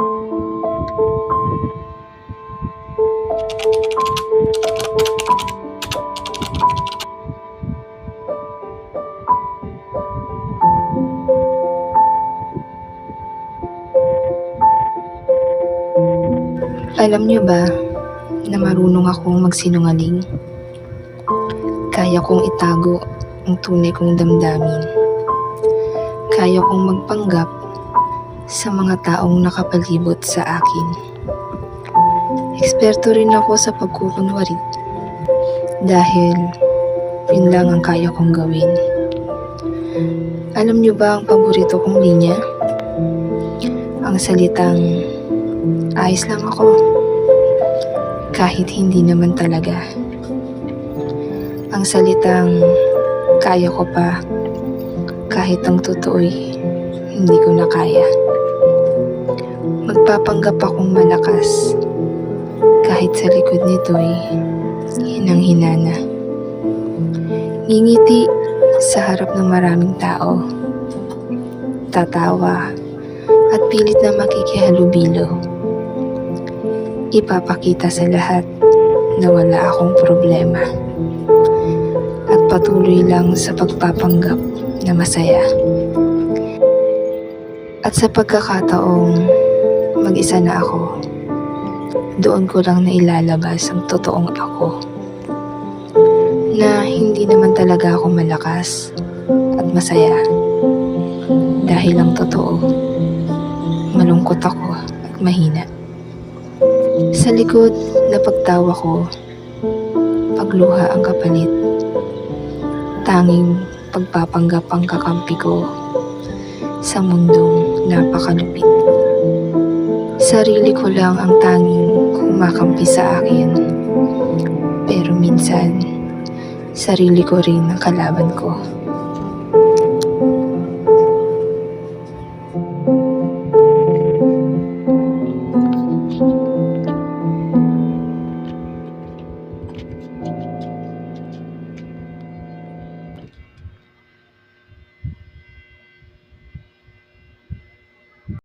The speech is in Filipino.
Alam niyo ba na marunong akong magsinungaling? Kaya kong itago ang tunay kong damdamin. Kaya kong magpanggap sa mga taong nakapalibot sa akin. Eksperto rin ako sa pagkukunwari dahil yun lang ang kaya kong gawin. Alam niyo ba ang paborito kong linya? Ang salitang Ayos lang ako. Kahit hindi naman talaga. Ang salitang kaya ko pa kahit ang totoo'y hindi ko na kaya. Magpapanggap akong malakas kahit sa likod nito'y hinang-hina na. Ngingiti sa harap ng maraming tao. Tatawa at pilit na makikihalubilo ipapakita sa lahat na wala akong problema at patuloy lang sa pagpapanggap na masaya. At sa pagkakataong mag-isa na ako, doon ko lang nailalabas ang totoong ako. Na hindi naman talaga ako malakas at masaya. Dahil ang totoo, malungkot ako at mahina. Sa likod na pagtawa ko, pagluha ang kapalit. Tanging pagpapanggap ang kakampi ko sa mundong napakalupit. Sarili ko lang ang tanging kumakampi sa akin. Pero minsan, sarili ko rin ang kalaban ko.